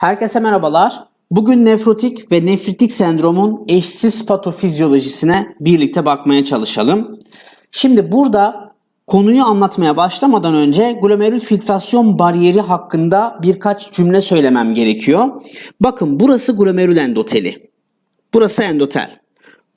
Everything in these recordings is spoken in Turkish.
Herkese merhabalar. Bugün nefrotik ve nefritik sendromun eşsiz patofizyolojisine birlikte bakmaya çalışalım. Şimdi burada konuyu anlatmaya başlamadan önce glomerül filtrasyon bariyeri hakkında birkaç cümle söylemem gerekiyor. Bakın burası glomerül endoteli. Burası endotel.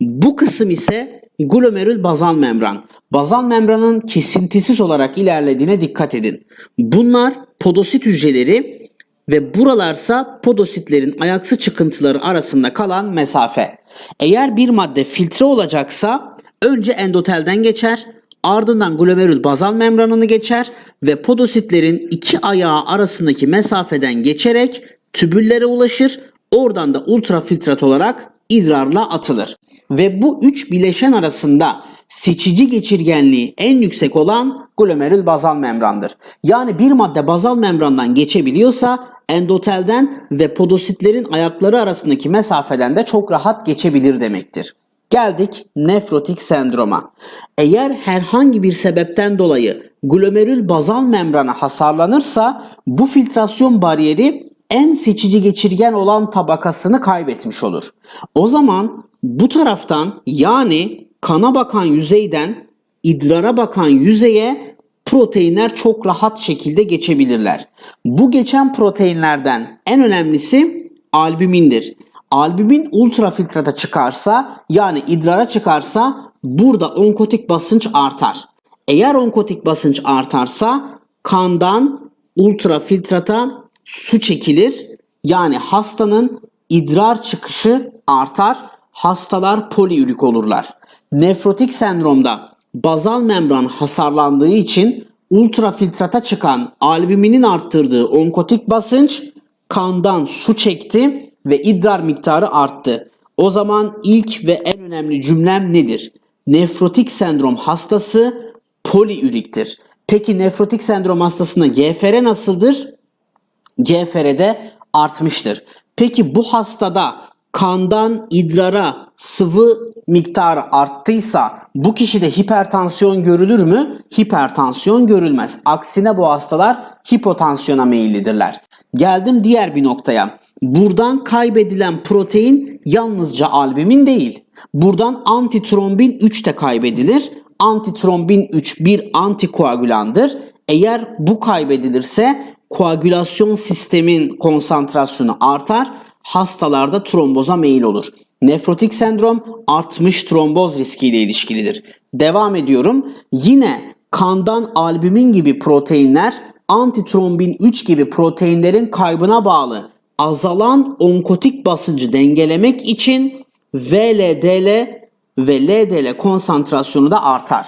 Bu kısım ise glomerül bazal membran. Bazal membranın kesintisiz olarak ilerlediğine dikkat edin. Bunlar podosit hücreleri ve buralarsa podositlerin ayaksı çıkıntıları arasında kalan mesafe. Eğer bir madde filtre olacaksa önce endotelden geçer, ardından glomerül bazal membranını geçer ve podositlerin iki ayağı arasındaki mesafeden geçerek tübüllere ulaşır. Oradan da ultrafiltrat olarak idrarla atılır. Ve bu üç bileşen arasında seçici geçirgenliği en yüksek olan glomerül bazal membrandır. Yani bir madde bazal membrandan geçebiliyorsa endotelden ve podositlerin ayakları arasındaki mesafeden de çok rahat geçebilir demektir. Geldik nefrotik sendroma. Eğer herhangi bir sebepten dolayı glomerül bazal membrana hasarlanırsa bu filtrasyon bariyeri en seçici geçirgen olan tabakasını kaybetmiş olur. O zaman bu taraftan yani kana bakan yüzeyden idrara bakan yüzeye proteinler çok rahat şekilde geçebilirler. Bu geçen proteinlerden en önemlisi albumindir. Albumin ultrafiltrata çıkarsa yani idrara çıkarsa burada onkotik basınç artar. Eğer onkotik basınç artarsa kandan ultrafiltrata su çekilir. Yani hastanın idrar çıkışı artar. Hastalar poliürik olurlar. Nefrotik sendromda bazal membran hasarlandığı için ultrafiltrata çıkan albüminin arttırdığı onkotik basınç kandan su çekti ve idrar miktarı arttı. O zaman ilk ve en önemli cümlem nedir? Nefrotik sendrom hastası poliüriktir. Peki nefrotik sendrom hastasında GFR nasıldır? GFR'de artmıştır. Peki bu hastada kandan idrara sıvı miktarı arttıysa bu kişide hipertansiyon görülür mü? Hipertansiyon görülmez. Aksine bu hastalar hipotansiyona meyillidirler. Geldim diğer bir noktaya. Buradan kaybedilen protein yalnızca albumin değil. Buradan antitrombin 3 de kaybedilir. Antitrombin 3 bir antikoagülandır. Eğer bu kaybedilirse koagülasyon sistemin konsantrasyonu artar. Hastalarda tromboza meyil olur. Nefrotik sendrom artmış tromboz riskiyle ilişkilidir. Devam ediyorum. Yine kandan albumin gibi proteinler antitrombin 3 gibi proteinlerin kaybına bağlı azalan onkotik basıncı dengelemek için VLDL ve LDL konsantrasyonu da artar.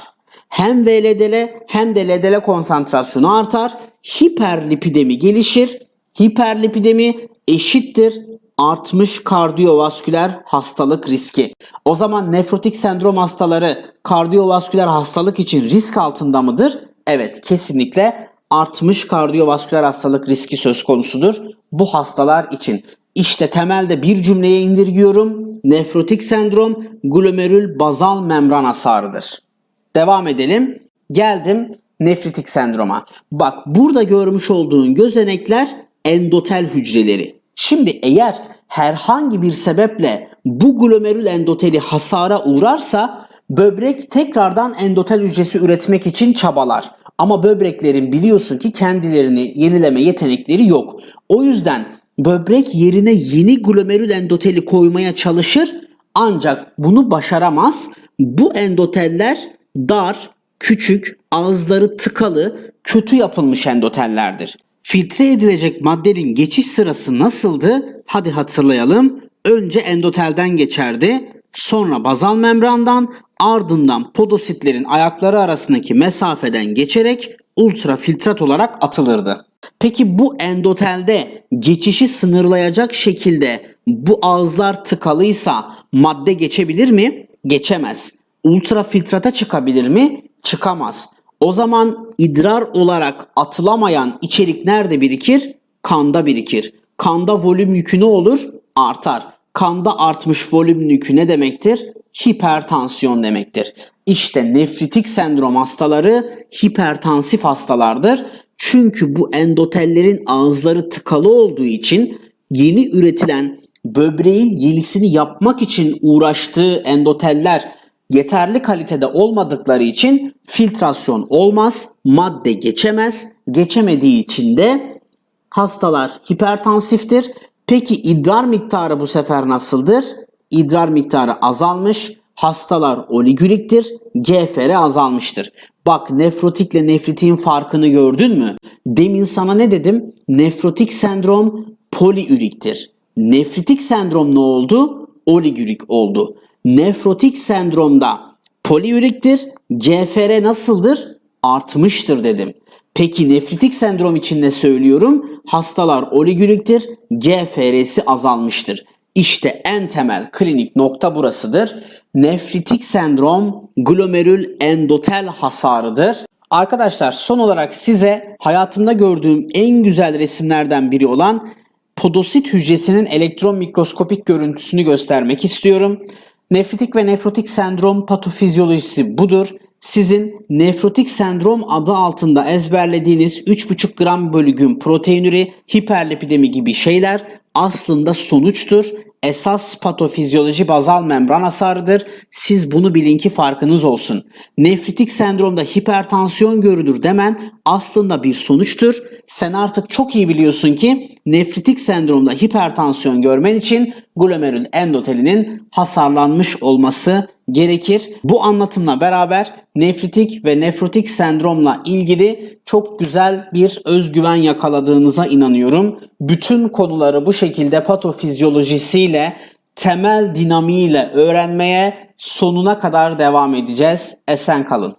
Hem VLDL hem de LDL konsantrasyonu artar. Hiperlipidemi gelişir. Hiperlipidemi eşittir artmış kardiyovasküler hastalık riski. O zaman nefrotik sendrom hastaları kardiyovasküler hastalık için risk altında mıdır? Evet kesinlikle artmış kardiyovasküler hastalık riski söz konusudur bu hastalar için. İşte temelde bir cümleye indirgiyorum. Nefrotik sendrom glomerül bazal membran hasarıdır. Devam edelim. Geldim nefritik sendroma. Bak burada görmüş olduğun gözenekler endotel hücreleri. Şimdi eğer herhangi bir sebeple bu glomerül endoteli hasara uğrarsa böbrek tekrardan endotel hücresi üretmek için çabalar. Ama böbreklerin biliyorsun ki kendilerini yenileme yetenekleri yok. O yüzden böbrek yerine yeni glomerül endoteli koymaya çalışır ancak bunu başaramaz. Bu endoteller dar, küçük, ağızları tıkalı, kötü yapılmış endotellerdir. Filtre edilecek maddenin geçiş sırası nasıldı? Hadi hatırlayalım. Önce endotelden geçerdi, sonra bazal membrandan, ardından podositlerin ayakları arasındaki mesafeden geçerek ultrafiltrat olarak atılırdı. Peki bu endotelde geçişi sınırlayacak şekilde bu ağızlar tıkalıysa madde geçebilir mi? Geçemez. Ultrafiltrata çıkabilir mi? Çıkamaz. O zaman idrar olarak atılamayan içerik nerede birikir? Kanda birikir. Kanda volüm yükü ne olur? Artar. Kanda artmış volüm yükü ne demektir? Hipertansiyon demektir. İşte nefritik sendrom hastaları hipertansif hastalardır. Çünkü bu endotellerin ağızları tıkalı olduğu için yeni üretilen böbreğin yenisini yapmak için uğraştığı endoteller yeterli kalitede olmadıkları için filtrasyon olmaz, madde geçemez. Geçemediği için de hastalar hipertansiftir. Peki idrar miktarı bu sefer nasıldır? İdrar miktarı azalmış, hastalar oligüriktir, GFR azalmıştır. Bak nefrotikle nefritin farkını gördün mü? Demin sana ne dedim? Nefrotik sendrom poliüriktir. Nefritik sendrom ne oldu? Oligürik oldu. Nefrotik sendromda poliüriktir, GFR nasıldır? Artmıştır dedim. Peki nefritik sendrom için ne söylüyorum? Hastalar oligüriktir, GFR'si azalmıştır. İşte en temel klinik nokta burasıdır. Nefritik sendrom glomerül endotel hasarıdır. Arkadaşlar son olarak size hayatımda gördüğüm en güzel resimlerden biri olan podosit hücresinin elektron mikroskopik görüntüsünü göstermek istiyorum. Nefritik ve nefrotik sendrom patofizyolojisi budur. Sizin nefrotik sendrom adı altında ezberlediğiniz 3,5 gram bölü gün proteinüri, hiperlipidemi gibi şeyler aslında sonuçtur. Esas patofizyoloji bazal membran hasarıdır. Siz bunu bilin ki farkınız olsun. Nefritik sendromda hipertansiyon görülür demen aslında bir sonuçtur. Sen artık çok iyi biliyorsun ki nefritik sendromda hipertansiyon görmen için glomerül endotelinin hasarlanmış olması gerekir. Bu anlatımla beraber nefritik ve nefrotik sendromla ilgili çok güzel bir özgüven yakaladığınıza inanıyorum. Bütün konuları bu şekilde patofizyolojisiyle, temel dinamiğiyle öğrenmeye sonuna kadar devam edeceğiz. Esen kalın.